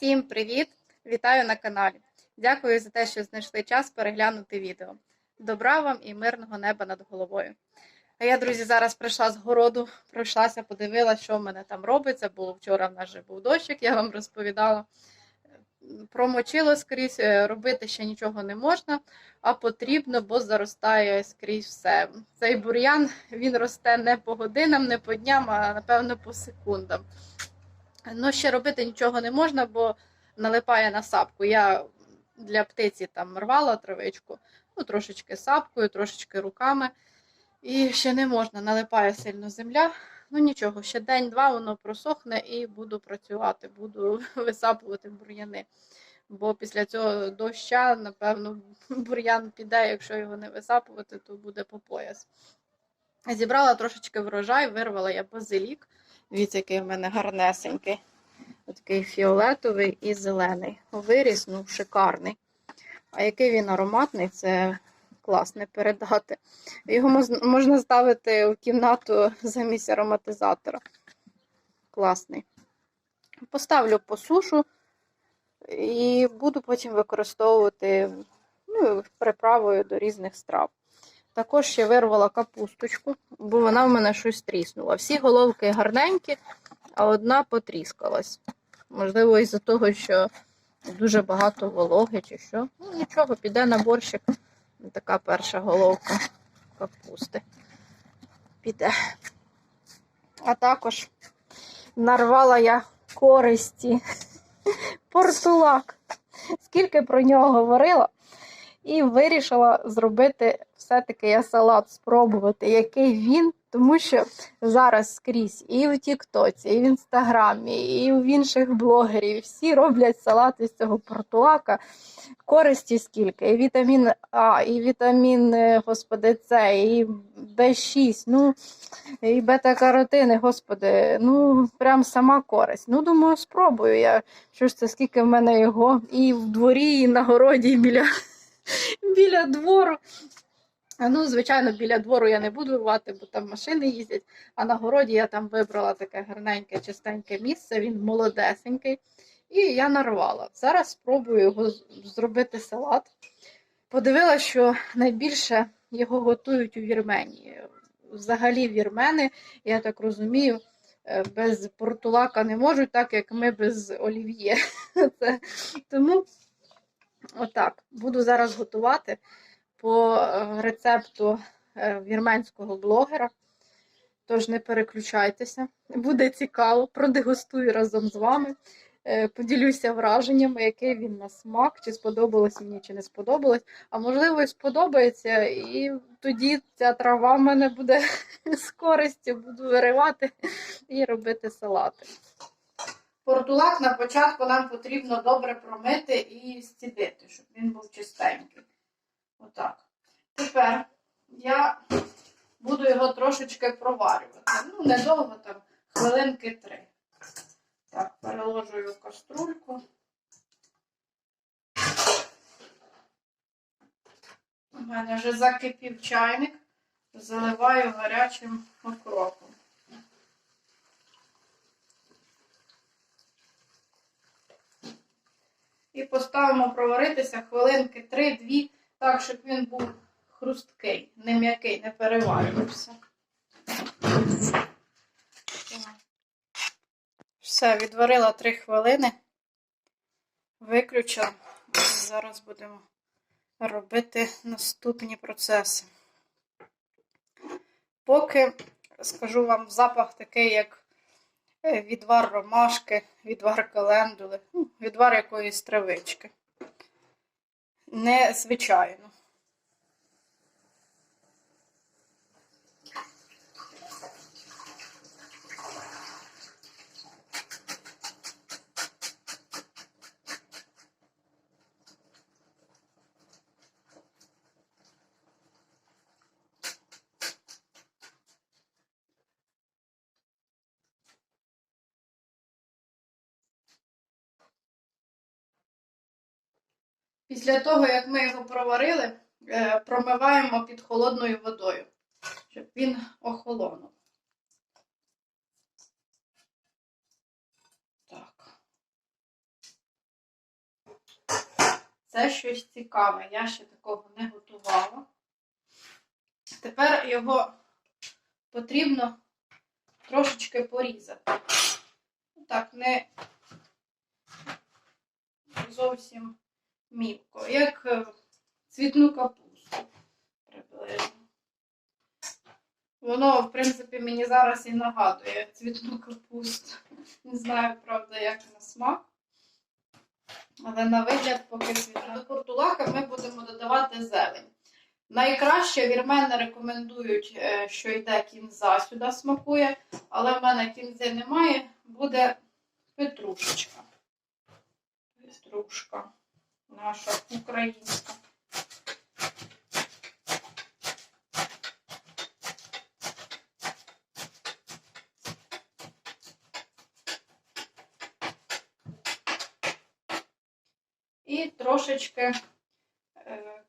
Всім привіт! Вітаю на каналі. Дякую за те, що знайшли час переглянути відео. Добра вам і мирного неба над головою. А я, друзі, зараз прийшла з городу, пройшлася, подивилася, що в мене там робиться. Було вчора в нас вже був дощик, я вам розповідала. Промочило скрізь, е, робити ще нічого не можна, а потрібно, бо заростає скрізь все. Цей бур'ян він росте не по годинам, не по дням, а напевно по секундам. Ну, ще робити нічого не можна, бо налипає на сапку. Я для птиці там рвала травичку, ну, трошечки сапкою, трошечки руками. І ще не можна, налипає сильно земля. Ну нічого, ще день-два воно просохне і буду працювати, буду висапувати бур'яни. Бо після цього доща, напевно, бур'ян піде, якщо його не висапувати, то буде по пояс. Зібрала трошечки врожай, вирвала я базилік. Дивіться, який в мене гарнесенький. Такий фіолетовий і зелений. Виріс, ну, шикарний. А який він ароматний, це клас не передати. Його можна ставити в кімнату замість ароматизатора. Класний. Поставлю по сушу і буду потім використовувати ну, приправою до різних страв. Також ще вирвала капусточку, бо вона в мене щось тріснула. Всі головки гарненькі, а одна потріскалась. Можливо, із-за того, що дуже багато вологи чи що. Ну, нічого, піде на борщик. Така перша головка капусти. Піде. А також нарвала я користі. Портулак. Скільки про нього говорила, і вирішила зробити все-таки я салат, спробувати, який він, тому що зараз скрізь і в Тіктоці, і в Інстаграмі, і в інших блогерів всі роблять салат із цього портулака. Користі скільки, і вітамін А, і вітамін, е, господи, С, і Б6, ну, і бета-каротини, господи, ну, прям сама користь. Ну, думаю, спробую я. Що ж це, скільки в мене його і в дворі, і на городі, і біля, біля двору. Ну, звичайно, біля двору я не буду рвати, бо там машини їздять. А на городі я там вибрала таке гарненьке, чистеньке місце, він молодесенький. І я нарвала. Зараз спробую його зробити салат. Подивилася, що найбільше його готують у Вірменії. Взагалі, вірмени, я так розумію, е, без портулака не можуть, так як ми без олів'є. Тому отак. Буду зараз готувати по е, рецепту е, вірменського блогера. Тож не переключайтеся, буде цікаво, продегустую разом з вами. Е, Поділюся враженнями, який він на смак, чи сподобалось мені, чи не сподобалось. А можливо, і сподобається, і тоді ця трава в мене буде з користю, буду виривати і робити салати. Портулак на початку нам потрібно добре промити і стідити, щоб він був чистенький. Отак. Тепер я буду його трошечки проварювати. Ну, недовго там, хвилинки три. Так, переложую каструльку. У мене вже закипів чайник, заливаю гарячим окропом. І поставимо проваритися хвилинки 3-2, так, щоб він був хрусткий, не м'який, не переварювався. Все, відварила 3 хвилини. Виключила. Зараз будемо робити наступні процеси. Поки скажу вам запах такий, як е, відвар ромашки, відвар календули, ну, відвар якоїсь травички. Не Після того, як ми його проварили, е, промиваємо під холодною водою, щоб він охолонув. Так. Це щось цікаве. Я ще такого не готувала. Тепер його потрібно трошечки порізати. Так, не зовсім мілко, як е, цвітну капусту приблизно. Воно, в принципі, мені зараз і нагадує цвітну капусту. Не знаю, правда, як на смак. Але на вигляд поки цвітна. До портулака ми будемо додавати зелень. Найкраще вірмени рекомендують, е, що йде кінза сюди смакує, але в мене кінзи немає, буде петрушечка. Петрушка наша українська. І трошечки е,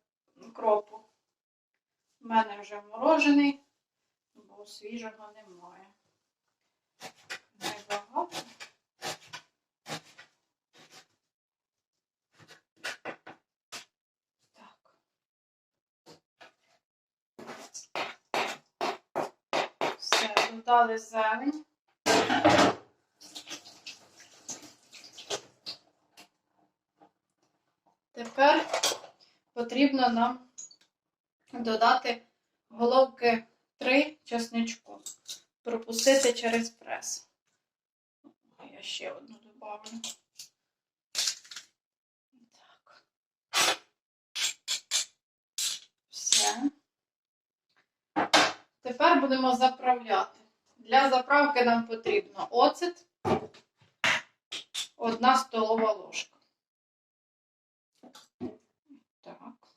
кропу. У мене вже морожений, бо свіжого немає. Небагато. Так. Все, додали зелень. Тепер потрібно нам додати головки 3 чесничку. Пропустити через прес. Я ще одну добавлю. Так. Все. Тепер будемо заправляти. Для заправки нам потрібно оцет, одна столова ложка. Так.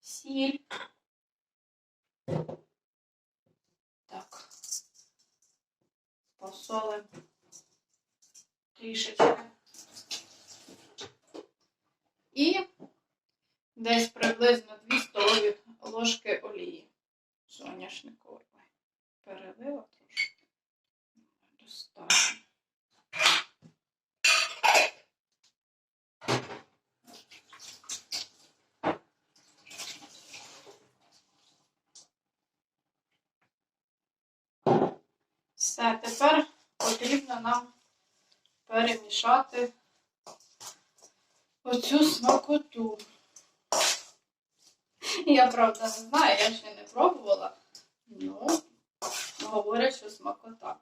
Сіль. Так. Посолимо трішечки. І десь приблизно 2 столові ложки олії соняшникової. Ой, Перелила трошки. Достатньо. Все, тепер потрібно нам перемішати оцю смакоту. Я правда не знаю, я ще не пробувала. Ну, говорять, що смакота.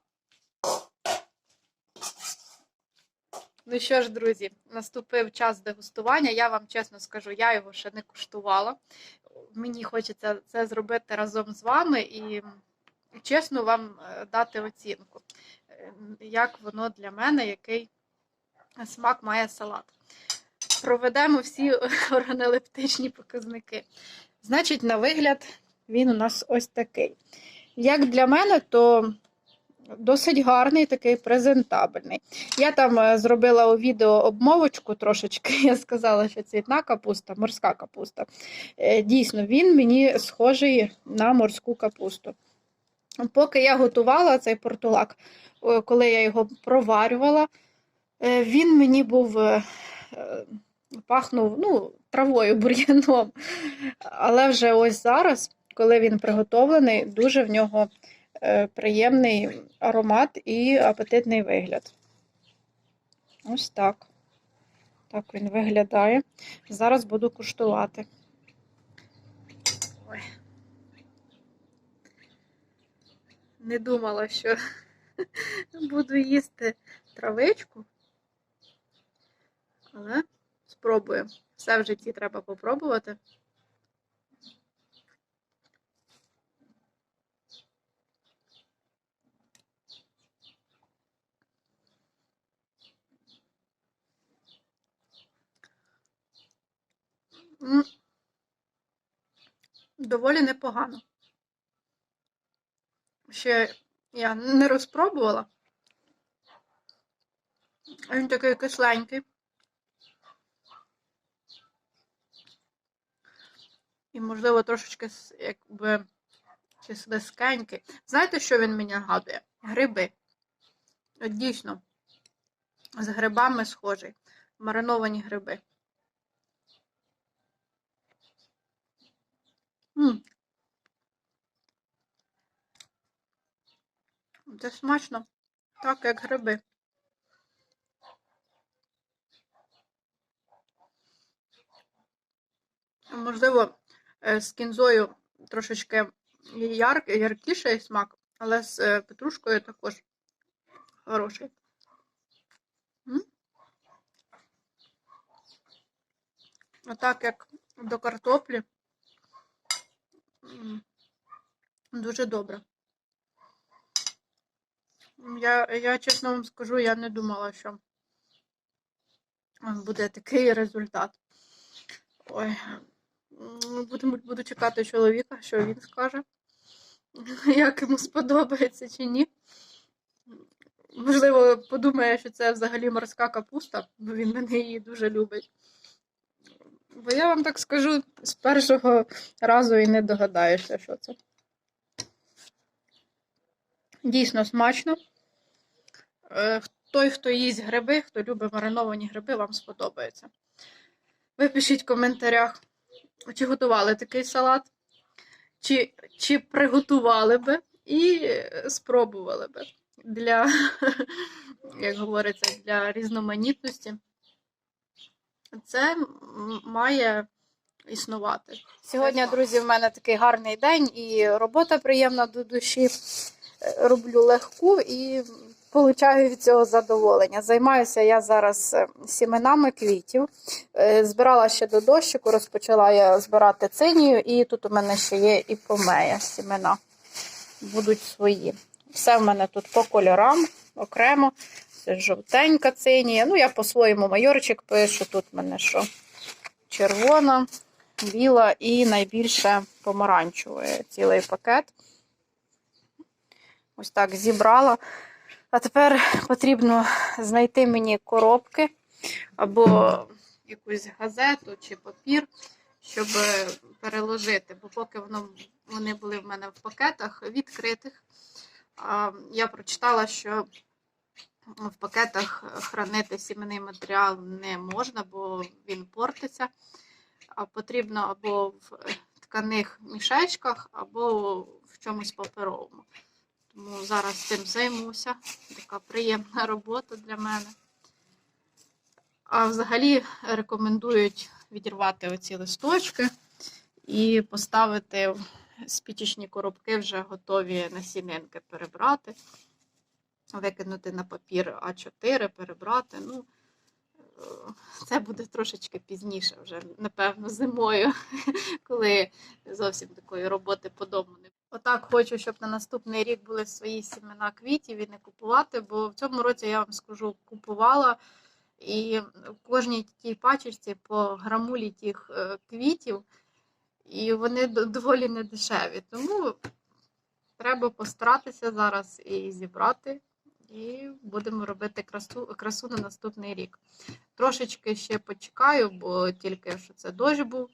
Ну що ж, друзі, наступив час дегустування. Я вам чесно скажу, я його ще не куштувала. Мені хочеться це зробити разом з вами і чесно вам е, дати оцінку, е, як воно для мене, який смак має салат. Проведемо всі органолептичні показники. Значить, на вигляд він у нас ось такий. Як для мене, то досить гарний, такий презентабельний. Я там е, зробила у відео обмовочку трошечки. Я сказала, що цвітна капуста, морська капуста. Е, Дійсно, він мені схожий на морську капусту. Поки я готувала цей портулак, коли я його проварювала, е, він мені був е, е, пахнув ну, травою, бур'яном. Але вже ось зараз, коли він приготовлений, дуже в нього е, приємний аромат і апетитний вигляд. Ось так. Так він виглядає. Зараз буду куштувати. Ой. Не думала, що буду їсти травичку. Але спробую. Все в житті треба попробувати. Доволі непогано. Ще я не розпробувала. Він такий кисленький. І, можливо, трошечки якби чи слизькенький. Знаєте, що він мені нагадує? Гриби. От дійсно, з грибами схожий. мариновані гриби. М. Це смачно, так як гриби. Можливо, з кінзою трошечки яр... яркіший смак, але з е, петрушкою також хороший. М? А так як до картоплі. Дуже добре. Я, я чесно вам скажу, я не думала, що буде такий результат. Ой, буду, буду чекати чоловіка, що він скаже, як йому сподобається чи ні. Можливо, подумає, що це взагалі морська капуста, бо він мене її дуже любить. Бо я вам так скажу, з першого разу і не догадаєшся, що це. Дійсно смачно. Е, Той, хто їсть гриби, хто любить мариновані гриби, вам сподобається. Ви пишіть в коментарях, чи готували такий салат, чи, чи приготували би і спробували би для, як говориться, для різноманітності. Це має існувати. Сьогодні, друзі, в мене такий гарний день і робота приємна до душі. Е, Роблю легку і получаю від цього задоволення. Займаюся я зараз е, сіменами квітів. Е, Збирала ще до дощику, розпочала я збирати цинію, і тут у мене ще є і помея сімена. Будуть свої. Все в мене тут по кольорам окремо. Це жовтенька цинія. Ну, я по-своєму майорчик пишу. Тут в мене що? Червона, біла і найбільше помаранчевої. Цілий пакет. Ось так зібрала. А тепер потрібно знайти мені коробки або якусь газету чи папір, щоб переложити. Бо поки воно, вони були в мене в пакетах відкритих, я прочитала, що в пакетах хранити сімейний матеріал не можна, бо він портиться. А потрібно або в тканих мішечках, або в чомусь паперовому. Тому зараз цим займуся. Така приємна робота для мене. А взагалі рекомендують відірвати оці листочки і поставити в спічечні коробки вже готові насінинки перебрати, викинути на папір А4, перебрати. Ну, е, це буде трошечки пізніше, вже, напевно, зимою, коли зовсім такої роботи по дому не Отак хочу, щоб на наступний рік були свої сімена квітів і не купувати, бо в цьому році я вам скажу, купувала і в кожній тій пачечці по грамулі тих е, квітів, і вони доволі недешеві. Тому треба постаратися зараз і зібрати, і будемо робити красу, красу на наступний рік. Трошечки ще почекаю, бо тільки що це дощ був.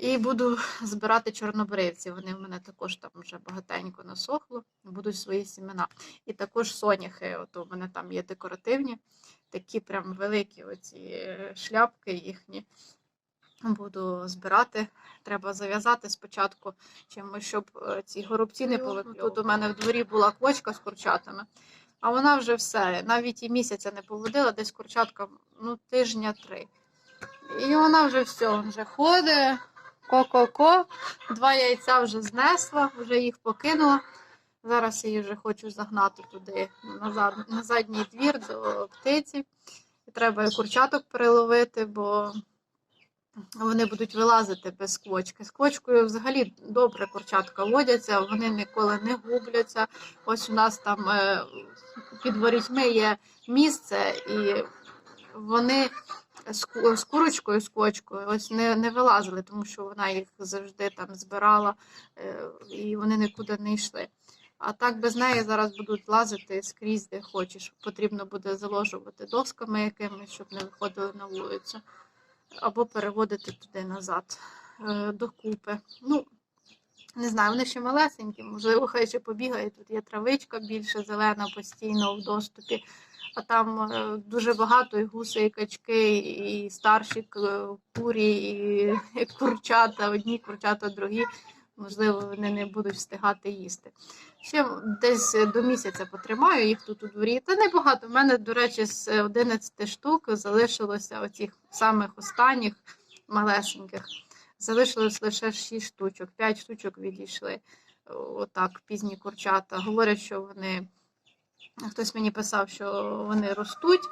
І буду збирати чорнобривці. Вони в мене також там вже багатенько насохло, будуть свої сімена. І також соняхи. От у мене там є декоративні, такі прям великі оці е, шляпки їхні. Буду збирати. Треба зав'язати спочатку чимось, щоб е, ці горобці не повиклювали. Тут у мене в дворі була квочка з курчатами, а вона вже все, навіть і місяця не поводила, десь курчатка ну, тижня три. І вона вже все, вже ходить, ко-ко-ко. Два яйця вже знесла, вже їх покинула. Зараз я її вже хочу загнати туди назад, на задній двір до птиці. І треба і курчаток переловити, бо вони будуть вилазити без квочки. З квочкою взагалі добре курчатка водяться, вони ніколи не губляться. Ось у нас там е, під ворітьми є місце, і вони з, курочкою, з квочкою ось не, не вилазили, тому що вона їх завжди там збирала, е, і вони нікуди не йшли. А так без неї зараз будуть лазити скрізь, де хочеш. Потрібно буде заложувати досками якимись, щоб не виходили на вулицю, або переводити туди назад е, докупи. Ну, не знаю, вони ще малесенькі, можливо, хай ще побігають. Тут є травичка більше зелена постійно в доступі. А там е, дуже багато і гуси, і качки, і старші курі, і, курчата, одні курчата, другі. Можливо, вони не будуть встигати їсти. Ще десь до місяця потримаю їх тут у дворі. Та небагато. У мене, до речі, з 11 штук залишилося оцих самих останніх малесеньких. Залишилось лише 6 штучок, 5 штучок відійшли. Отак, пізні курчата. Говорять, що вони. Хтось мені писав, що вони ростуть,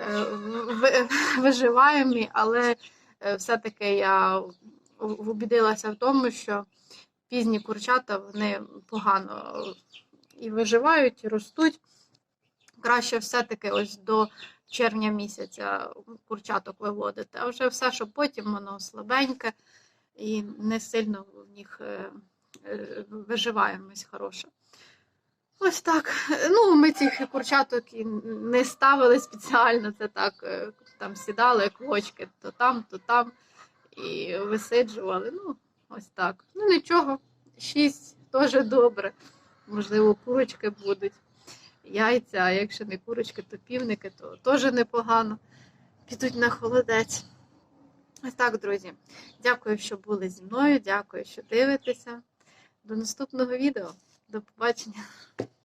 е, ви- виживаємі, але е, все-таки я убідилася в тому, що пізні курчата вони погано і виживають, і ростуть. Краще все-таки ось до червня місяця курчаток виводити, а вже все, що потім воно слабеньке і не сильно в них е, виживаємось хороша. Ось так. Ну, ми цих курчаток і не ставили спеціально, це так, е, там сідали як вочки, то там, то там, і висиджували. Ну, ось так. Ну нічого, шість теж добре. Можливо, курочки будуть, яйця, а якщо не курочки, то півники, то теж непогано. Підуть на холодець. Ось так, друзі. Дякую, що були зі мною. Дякую, що дивитеся. До наступного відео. До побачення.